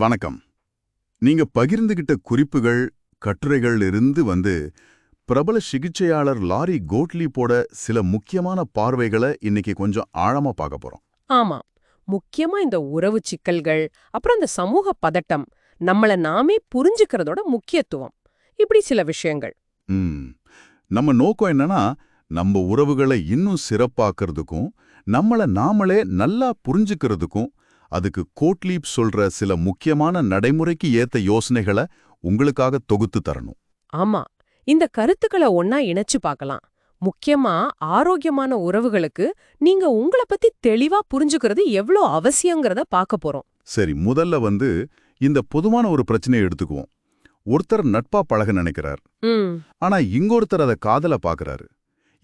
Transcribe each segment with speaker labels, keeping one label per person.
Speaker 1: வணக்கம். நீங்க பகிர்ந்துகிட்ட குறிப்புகள் கட்டுரைகள் இருந்து வந்து பிரபல சிகிச்சையாளர் லாரி கோட்லீப்போட சில முக்கியமான பார்வைகளை இன்னைக்கு கொஞ்சம் ஆழமா பார்க்க போறோம்.
Speaker 2: ஆமா. முக்கியமா இந்த உறவு சிக்கல்கள் அப்புறம் இந்த சமூக பதட்டம் நம்மள நாமே புரிஞ்சுக்கிறதோட முக்கியத்துவம். இப்படி சில விஷயங்கள்.
Speaker 1: நம்ம நோக்கம் என்னன்னா நம்ம உறவுகளை இன்னும் சிறப்பாக்குறதுக்கும் நம்மள நாமளே நல்லா புரிஞ்சுக்கிறதுக்கும் அதுக்கு கோட்லீப் சொல்ற சில முக்கியமான நடைமுறைக்கு ஏத்த யோசனைகளை உங்களுக்காக தொகுத்து தரணும்.
Speaker 2: ஆமா இந்த கருத்துக்களை ஒன்னா இணைச்சு பார்க்கலாம். முக்கியமா ஆரோக்கியமான உறவுகளுக்கு நீங்க உங்கள பத்தி தெளிவா புரிஞ்சுக்கிறது எவ்ளோ அவசியங்கிறத பார்க்க போறோம்.
Speaker 1: சரி முதல்ல வந்து இந்த பொதுவான ஒரு பிரச்சனையை எடுத்துக்குவோம். ஒருத்தர் நட்பா பழக நினைக்கிறார். ஆனா இங்கொருத்தர் அதை காதல பாக்குறாரு.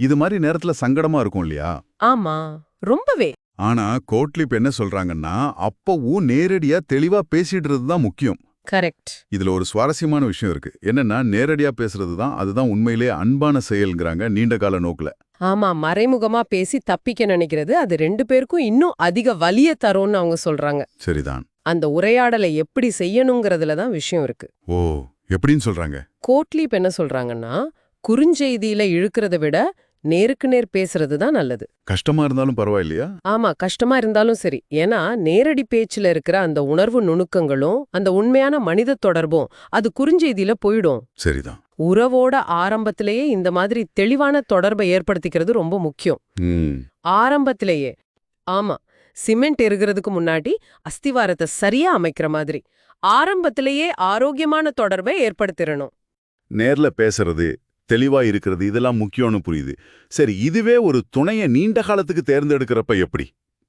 Speaker 1: இது மாதிரி நேரத்துல சங்கடமா இருக்கும் இல்லையா?
Speaker 2: ஆமா ரொம்பவே.
Speaker 1: ஆனா கோட்லிப் என்ன சொல்றாங்கன்னா அப்பவும் நேரடியா தெளிவா பேசிடுறது தான் முக்கியம்.
Speaker 2: கரெக்ட்.
Speaker 1: இதுல ஒரு சுவாரஸ்யமான விஷயம் இருக்கு. என்னன்னா நேரடியா பேசுறது தான் அதுதான் உண்மையிலே அன்பான செயல்ங்கிறாங்க நீண்ட கால நோக்குல.
Speaker 2: ஆமா மறைமுகமா பேசி தப்பிக்க நினைக்கிறது அது ரெண்டு பேருக்கும் இன்னும் அதிக வலிய தரும்னு அவங்க சொல்றாங்க.
Speaker 1: சரிதான்.
Speaker 2: அந்த உரையாடலை எப்படி செய்யணுங்கிறதுல தான் விஷயம் இருக்கு.
Speaker 1: ஓ எப்படின்னு சொல்றாங்க?
Speaker 2: கோட்லீப் என்ன சொல்றாங்கன்னா குறுஞ்செய்தியில இழுக்கிறத விட நேருக்கு நேர் பேசுறது தான் நல்லது.
Speaker 1: கஷ்டமா இருந்தாலும் பரவாயில்லையா?
Speaker 2: ஆமா கஷ்டமா இருந்தாலும் சரி. ஏன்னா நேரடி பேச்சுல இருக்கிற அந்த உணர்வு நுணுக்கங்களும் அந்த உண்மையான மனித தொடர்பும் அது குறுஞ்செய்தியில போயிடும்.
Speaker 1: சரிதான்.
Speaker 2: உறவோட ஆரம்பத்திலேயே இந்த மாதிரி தெளிவான தொடர்பை ஏற்படுத்திக்கிறது ரொம்ப முக்கியம். ஆரம்பத்திலேயே ஆமா சிமெண்ட் எருகிறதுக்கு முன்னாடி அஸ்திவாரத்தை சரியா அமைக்கிற மாதிரி ஆரம்பத்திலேயே ஆரோக்கியமான தொடர்பை ஏற்படுத்திடணும்.
Speaker 1: நேர்ல பேசுறது தெளிவா இருக்கிறது இதெல்லாம் முக்கியம்னு புரியுது. சரி இதுவே ஒரு துணைய நீண்ட காலத்துக்கு தேர்ந்தெடுக்கிறப்ப எப்படி?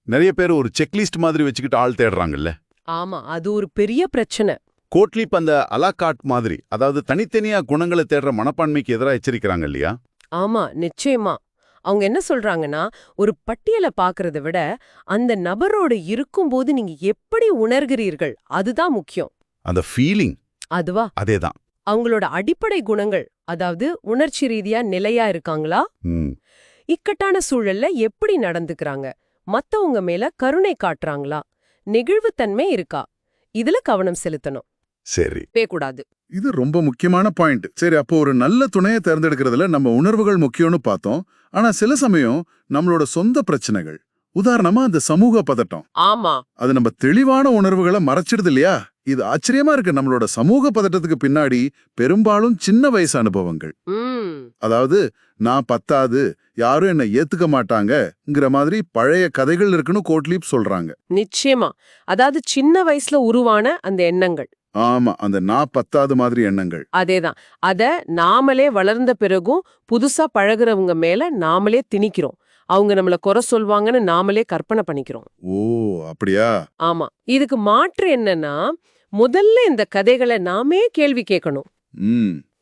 Speaker 1: நிறைய பேர் ஒரு செக்லிஸ்ட் மாதிரி வச்சுக்கிட்டு ஆள் தேடுறாங்கல்ல.
Speaker 2: ஆமா அது ஒரு பெரிய பிரச்சனை.
Speaker 1: கோட்லிப் அந்த அலாகாட் மாதிரி அதாவது தனித்தனியா குணங்களை தேடுற மனப்பான்மைக்கு எதிராக எச்சரிக்கிறாங்க இல்லையா?
Speaker 2: ஆமா நிச்சயமா. அவங்க என்ன சொல்றாங்கன்னா ஒரு பட்டியலை பாக்குறத விட அந்த நபரோட இருக்கும்போது நீங்க எப்படி உணர்கிறீர்கள்? அதுதான் முக்கியம்.
Speaker 1: அந்த ஃபீலிங்
Speaker 2: அதுவா?
Speaker 1: அதேதான்.
Speaker 2: அவங்களோட அடிப்படை குணங்கள். அதாவது உணர்ச்சி ரீதியா நிலையா இருக்காங்களா? இக்கட்டான சூழல்ல எப்படி நடந்துக்கறாங்க? மத்தவங்க மேல கருணை காட்டுறாங்களா? நெகிழ்வுத்தன்மை இருக்கா? இதுல கவனம் செலுத்தணும்.
Speaker 1: சரி.
Speaker 2: பேக்கூடாது.
Speaker 1: இது ரொம்ப முக்கியமான பாயிண்ட் சரி அப்போ ஒரு நல்ல துணையை தேர்ந்தெடுக்கிறதுல நம்ம உணர்வுகள் முக்கியம்னு பார்த்தோம். ஆனா சில சமயம் நம்மளோட சொந்த பிரச்சனைகள். உதாரணமா அந்த சமூக பதட்டம்.
Speaker 2: ஆமா.
Speaker 1: அது நம்ம தெளிவான உணர்வுகளை மறைச்சிடுது இல்லையா? இது ஆச்சரியமா இருக்கு. நம்மளோட சமூக பதட்டத்துக்கு பின்னாடி பெரும்பாலும் சின்ன வயசு அனுபவங்கள். அதாவது நான் பத்தாது யாரும் என்னை ஏத்துக்க மாட்டாங்கங்கிற மாதிரி பழைய கதைகள் இருக்குன்னு கோட்லீப் சொல்றாங்க.
Speaker 2: நிச்சயமா. அதாவது சின்ன வயசுல உருவான அந்த எண்ணங்கள்.
Speaker 1: ஆமா அந்த நான் பத்தாது மாதிரி எண்ணங்கள்.
Speaker 2: அதேதான். அத நாமளே வளர்ந்த பிறகும் புதுசா பழகுறவங்க மேல நாமளே திணிக்கிறோம். அவங்க நம்மள குறை சொல்வாங்கன்னு நாமளே கற்பனை பண்ணிக்கிறோம்.
Speaker 1: ஓ அப்படியா?
Speaker 2: ஆமா. இதுக்கு மாற்று என்னன்னா முதல்ல இந்த கதைகளை நாமே கேள்வி கேட்கணும்.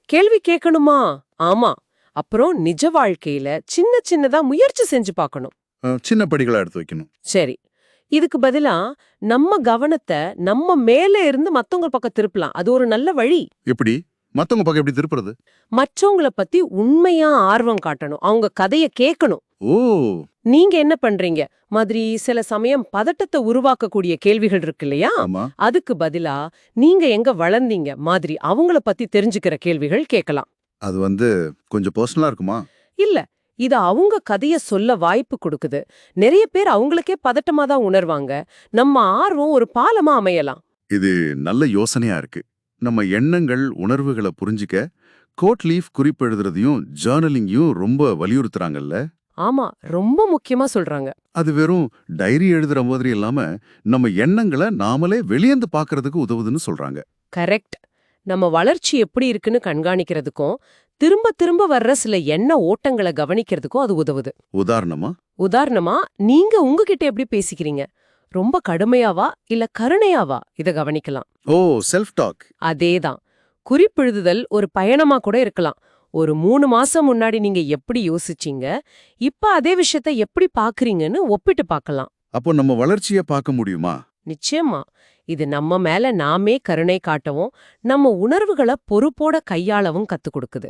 Speaker 2: கேள்வி கேட்கணுமா? ஆமா. அப்புறம் நிஜ வாழ்க்கையில சின்ன சின்னதா முயற்சி செஞ்சு பார்க்கணும்.
Speaker 1: சின்ன படிகளா எடுத்து வைக்கணும்.
Speaker 2: சரி. இதுக்கு பதிலா நம்ம கவனத்தை நம்ம மேல இருந்து மத்தவங்க பக்கம் திருப்பலாம். அது ஒரு நல்ல வழி.
Speaker 1: எப்படி? மத்தவங்க பக்கம் எப்படி திருப்புறது?
Speaker 2: மற்றவங்கள பத்தி உண்மையா ஆர்வம் காட்டணும். அவங்க கதைய கேட்கணும்.
Speaker 1: ஓ.
Speaker 2: நீங்க என்ன பண்றீங்க? மாதிரி சில சமயம் பதட்டத்தை உருவாக்கக்கூடிய கேள்விகள் இருக்கு இல்லையா? அதுக்கு பதிலா நீங்க எங்க வளர்ந்தீங்க? மாதிரி அவங்கள பத்தி தெரிஞ்சுக்கிற கேள்விகள் கேட்கலாம்.
Speaker 1: அது வந்து கொஞ்சம் பர்சனலா இருக்குமா?
Speaker 2: இல்ல. இது அவங்க கதைய சொல்ல வாய்ப்பு கொடுக்குது. நிறைய பேர் அவங்களுக்கே பதட்டமா தான் உணர்வாங்க. நம்ம ஆர்வம் ஒரு பாலமா அமையலாம்.
Speaker 1: இது நல்ல யோசனையா இருக்கு. நம்ம எண்ணங்கள் உணர்வுகளை புரிஞ்சிக்க கோட் லீஃப் குறிப்பெழுதுறதையும் ஜேர்னலிங்கையும் ரொம்ப வலியுறுத்துறாங்கல்ல?
Speaker 2: ஆமா ரொம்ப முக்கியமா சொல்றாங்க.
Speaker 1: அது வெறும் டைரி எழுதுற மாதிரி இல்லாம நம்ம எண்ணங்களை நாமளே வெளியேந்து பார்க்கறதுக்கு உதவுதுன்னு சொல்றாங்க.
Speaker 2: கரெக்ட். நம்ம வளர்ச்சி எப்படி இருக்குன்னு கண்காணிக்கிறதுக்கும் திரும்ப திரும்ப வர்ற சில எண்ண ஓட்டங்களை கவனிக்கிறதுக்கும் அது உதவுது.
Speaker 1: உதாரணமா?
Speaker 2: உதாரணமா நீங்க உங்ககிட்ட எப்படி பேசிக்கிறீங்க? ரொம்ப கடுமையாவா இல்ல கருணையாவா? இத கவனிக்கலாம்.
Speaker 1: ஓ செல்ஃப் டாக்
Speaker 2: அதேதான். குறிப்பெழுதுதல் ஒரு பயணமா கூட இருக்கலாம். ஒரு மூணு மாசம் முன்னாடி நீங்க எப்படி யோசிச்சீங்க? இப்ப அதே விஷயத்த எப்படி பாக்குறீங்கன்னு ஒப்பிட்டு பார்க்கலாம்
Speaker 1: அப்போ நம்ம வளர்ச்சிய பார்க்க முடியுமா?
Speaker 2: நிச்சயமா. இது நம்ம மேல நாமே கருணை காட்டவும் நம்ம உணர்வுகளை பொறுப்போட கையாளவும் கத்துக் கொடுக்குது.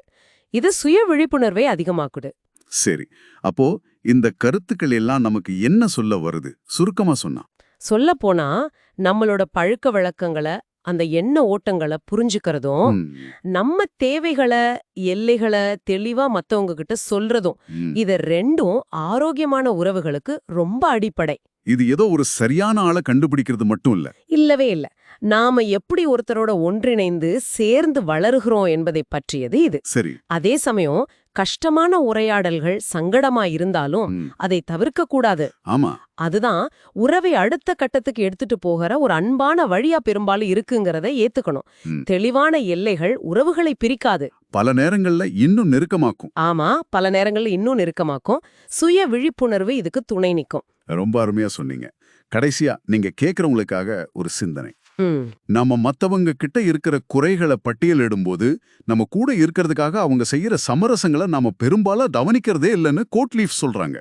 Speaker 2: இது சுய விழிப்புணர்வை அதிகமாக்குது.
Speaker 1: சரி. அப்போ இந்த கருத்துக்கள் எல்லாம் நமக்கு என்ன சொல்ல வருது? சுருக்கமா சொன்னா.
Speaker 2: சொல்லப்போனா நம்மளோட பழக்க வழக்கங்களை அந்த எண்ண ஓட்டங்களை புரிஞ்சுக்கிறதும் நம்ம தேவைகளை எல்லைகளை தெளிவா மத்தவங்க கிட்ட சொல்றதும். இத ரெண்டும் ஆரோக்கியமான உறவுகளுக்கு ரொம்ப அடிப்படை.
Speaker 1: இது ஏதோ ஒரு சரியான ஆளை கண்டுபிடிக்கிறது மட்டும் இல்ல.
Speaker 2: இல்லவே இல்ல. நாம எப்படி ஒருத்தரோட ஒன்றிணைந்து சேர்ந்து வளருகிறோம் என்பதை பற்றியது இது.
Speaker 1: சரி.
Speaker 2: அதே சமயம் கஷ்டமான உரையாடல்கள் சங்கடமா இருந்தாலும் அதை தவிர்க்க கூடாது.
Speaker 1: ஆமா.
Speaker 2: அதுதான் உறவை அடுத்த கட்டத்துக்கு எடுத்துட்டு போகிற ஒரு அன்பான வழியா பெரும்பாலும் இருக்குங்கிறத ஏத்துக்கணும். தெளிவான எல்லைகள் உறவுகளை பிரிக்காது.
Speaker 1: பல நேரங்கள்ல இன்னும் நெருக்கமாக்கும்.
Speaker 2: ஆமா பல நேரங்கள்ல இன்னும் நெருக்கமாக்கும். சுய விழிப்புணர்வு இதுக்கு துணை நிக்கும்.
Speaker 1: ரொம்ப அருமையா சொன்னீங்க. கடைசியா நீங்க கேக்குறவங்களுக்காக ஒரு சிந்தனை.
Speaker 2: ம்.
Speaker 1: நாம மத்தவங்க கிட்ட இருக்கிற குறைகளை பட்டியலிடும்போது நம்ம கூட இருக்கிறதுக்காக அவங்க செய்யற சமரசங்களை நாம பெரும்பாலும் கவனிக்கிறதே இல்லைன்னு கோட் லீஃப் சொல்றாங்க.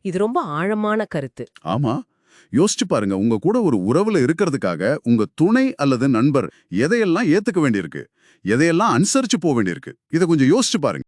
Speaker 2: இது ரொம்ப ஆழமான கருத்து.
Speaker 1: ஆமா. யோசிச்சு பாருங்க உங்க கூட ஒரு உறவுல இருக்கிறதுக்காக உங்க துணை அல்லது நண்பர் எதையெல்லாம் ஏத்துக்க வேண்டியிருக்கு? எதையெல்லாம் அனுசரிச்சு போக வேண்டியிருக்கு? இதை கொஞ்சம் யோசிச்சு பாருங்க.